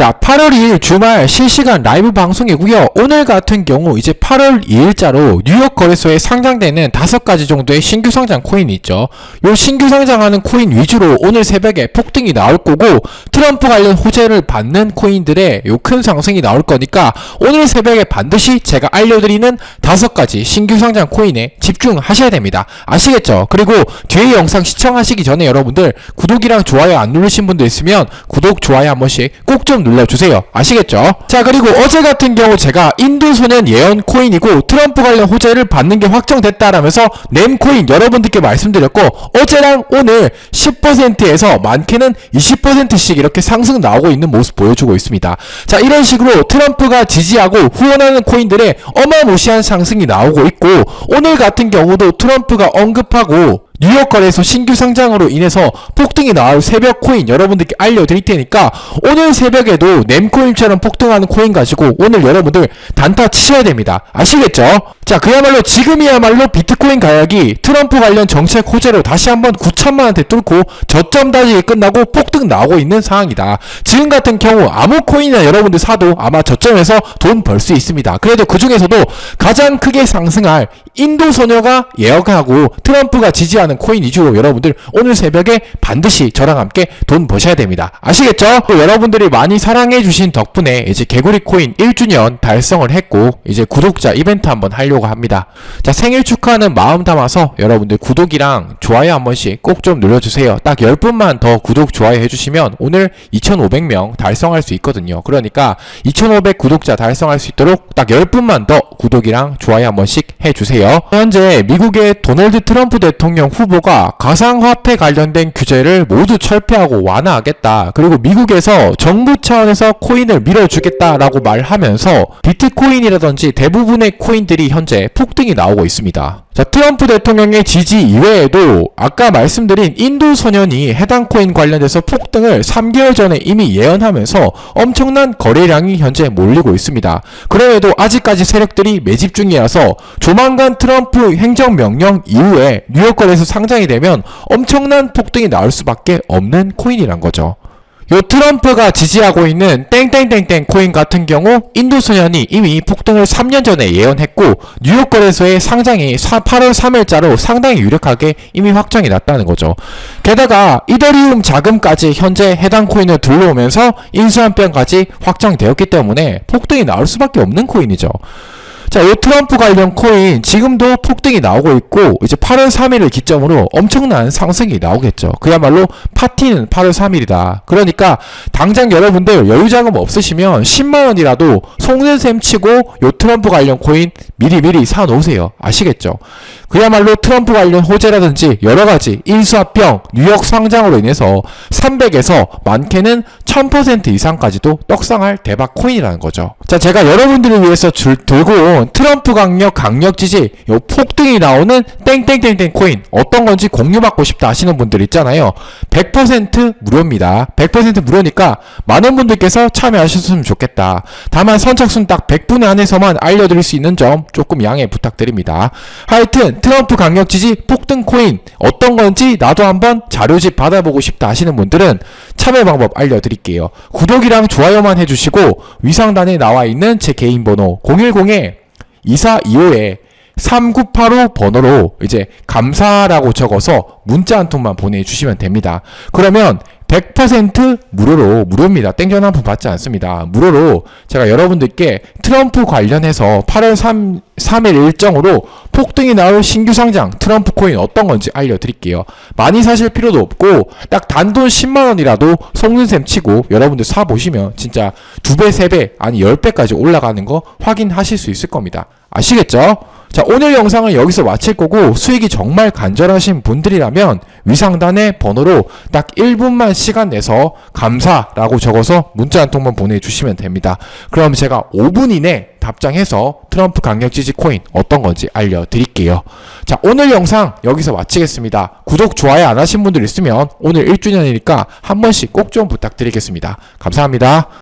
자, 8월 2일 주말 실시간 라이브 방송이고요. 오늘 같은 경우 이제 8월 2일자로 뉴욕 거래소에 상장되는 다섯 가지 정도의 신규 상장 코인이 있죠. 요 신규 상장하는 코인 위주로 오늘 새벽에 폭등이 나올 거고 트럼프 관련 호재를 받는 코인들의 요 큰 상승이 나올 거니까 오늘 새벽에 반드시 제가 알려드리는 다섯 가지 신규 상장 코인에 집중하셔야 됩니다. 아시겠죠? 그리고 뒤에 영상 시청하시기 전에 여러분들 구독이랑 좋아요 안 누르신 분들 있으면 구독, 좋아요 한 번씩 꼭좀 눌러주세요. 아시겠죠? 자, 그리고 어제 같은 경우 제가 인도 소년 예언 코인이고 트럼프 관련 호재를 받는 게 확정됐다라면서 Nem 코인 여러분들께 말씀드렸고 어제랑 오늘 10%에서 많게는 20%씩 이렇게 상승 나오고 있는 모습 보여주고 있습니다. 자, 이런 식으로 트럼프가 지지하고 후원하는 코인들의 어마무시한 상승이 나오고 있고 오늘 같은 경우도 트럼프가 언급하고 뉴욕 거래소 신규 상장으로 인해서 폭등이 나올 새벽 코인 여러분들께 알려드릴 테니까 오늘 새벽에도 nem코인처럼 폭등하는 코인 가지고 오늘 여러분들 단타 치셔야 됩니다. 아시겠죠? 자, 그야말로 지금이야말로 비트코인 가격이 트럼프 관련 정책 호재로 다시 한번 9천만원대 뚫고 저점 다지기 끝나고 폭등 나오고 있는 상황이다. 지금 같은 경우 아무 코인이나 여러분들 사도 아마 저점에서 돈 벌 수 있습니다. 그래도 그 중에서도 가장 크게 상승할 인도 소녀가 예언하고 트럼프가 지지하는 코인 위주로 여러분들 오늘 새벽에 반드시 저랑 함께 돈 버셔야 됩니다. 아시겠죠? 또 여러분들이 많이 사랑해 주신 덕분에 이제 개구리 코인 1주년 달성을 했고 이제 구독자 이벤트 한번 하려고 합니다. 자 생일 축하하는 마음 담아서 여러분들 구독이랑 좋아요 한 번씩 꼭 좀 눌러주세요. 딱 10분만 더 구독 좋아요 해주시면 오늘 2,500명 달성할 수 있거든요. 그러니까 2,500 구독자 달성할 수 있도록 딱 10분만 더 구독이랑 좋아요 한 번씩 해주세요. 현재 미국의 도널드 트럼프 대통령 후보가 가상화폐 관련된 규제를 모두 철폐하고 완화하겠다. 그리고 미국에서 정부 차원에서 코인을 밀어주겠다라고 말하면서 비트코인이라든지 대부분의 코인들이 현재 폭등이 나오고 있습니다. 자, 트럼프 대통령의 지지 이외에도 아까 말씀드린 인도 소년이 해당 코인 관련해서 폭등을 3개월 전에 이미 예언하면서 엄청난 거래량이 현재 몰리고 있습니다. 그럼에도 아직까지 세력들이 매집 중이라서 조만간 트럼프 행정명령 이후에 뉴욕 거래소 상장이 되면 엄청난 폭등이 나올 수밖에 없는 코인이란 거죠. 요 트럼프가 지지하고 있는 땡땡땡땡 코인 같은 경우 인도 소년이 이미 폭등을 3년 전에 예언했고 뉴욕 거래소의 상장이 8월 3일자로 상당히 유력하게 이미 확정이 났다는 거죠. 게다가 이더리움 자금까지 현재 해당 코인을 들러오면서 인수한병까지 확정되었기 때문에 폭등이 나올 수밖에 없는 코인이죠. 자, 이 트럼프 관련 코인 지금도 폭등이 나오고 있고 이제 8월 3일을 기점으로 엄청난 상승이 나오겠죠. 그야말로 파티는 8월 3일이다. 그러니까 당장 여러분들 여유 자금 없으시면 10만 원이라도 셈 치고 요 트럼프 관련 코인 미리 미리 사 놓으세요. 아시겠죠? 그야말로 트럼프 관련 호재라든지 여러 가지 인수합병, 뉴욕 상장으로 인해서 300에서 많게는 1000% 이상까지도 떡상할 대박 코인이라는 거죠. 자, 제가 여러분들을 위해서 줄, 들고 온 트럼프 강력 강력 지지 요 폭등이 나오는 땡땡땡땡 코인 어떤 건지 공유받고 싶다 하시는 분들 있잖아요. 100% 무료입니다. 100% 무료니까 많은 분들께서 참여하셨으면 좋겠다. 다만 선착순 딱 100분에 한해서만 알려드릴 수 있는 점 조금 양해 부탁드립니다. 하여튼 트럼프 강력 지지 폭등 코인 어떤 건지 나도 한번 자료집 받아보고 싶다 하시는 분들은 참여 방법 알려드릴게요. 구독이랑 좋아요만 해주시고 위상단에 나와 있는 제 개인 번호 010에 2425에 3985 번호로 이제 감사라고 적어서 문자 한 통만 보내주시면 됩니다. 그러면 100% 무료로 무료입니다. 땡전 한 푼 받지 않습니다. 무료로 제가 여러분들께 트럼프 관련해서 8월 3, 3일 일정으로 폭등이 나올 신규 상장 트럼프 코인 어떤 건지 알려드릴게요. 많이 사실 필요도 없고 딱 단돈 10만 원이라도 속는 셈 치고 여러분들 사 보시면 진짜 두 배, 세 배, 아니 10배까지 올라가는 거 확인하실 수 있을 겁니다. 아시겠죠? 자, 오늘 영상은 여기서 마칠 거고 수익이 정말 간절하신 분들이라면 위상단의 번호로 딱 1분만 시간 내서 감사라고 적어서 문자 한 통만 보내주시면 됩니다. 그럼 제가 5분 이내 답장해서 트럼프 강력 지지 코인 어떤 건지 알려드릴게요. 자, 오늘 영상 여기서 마치겠습니다. 구독, 좋아요 안 하신 분들 있으면 오늘 1주년이니까 한 번씩 꼭 좀 부탁드리겠습니다. 감사합니다.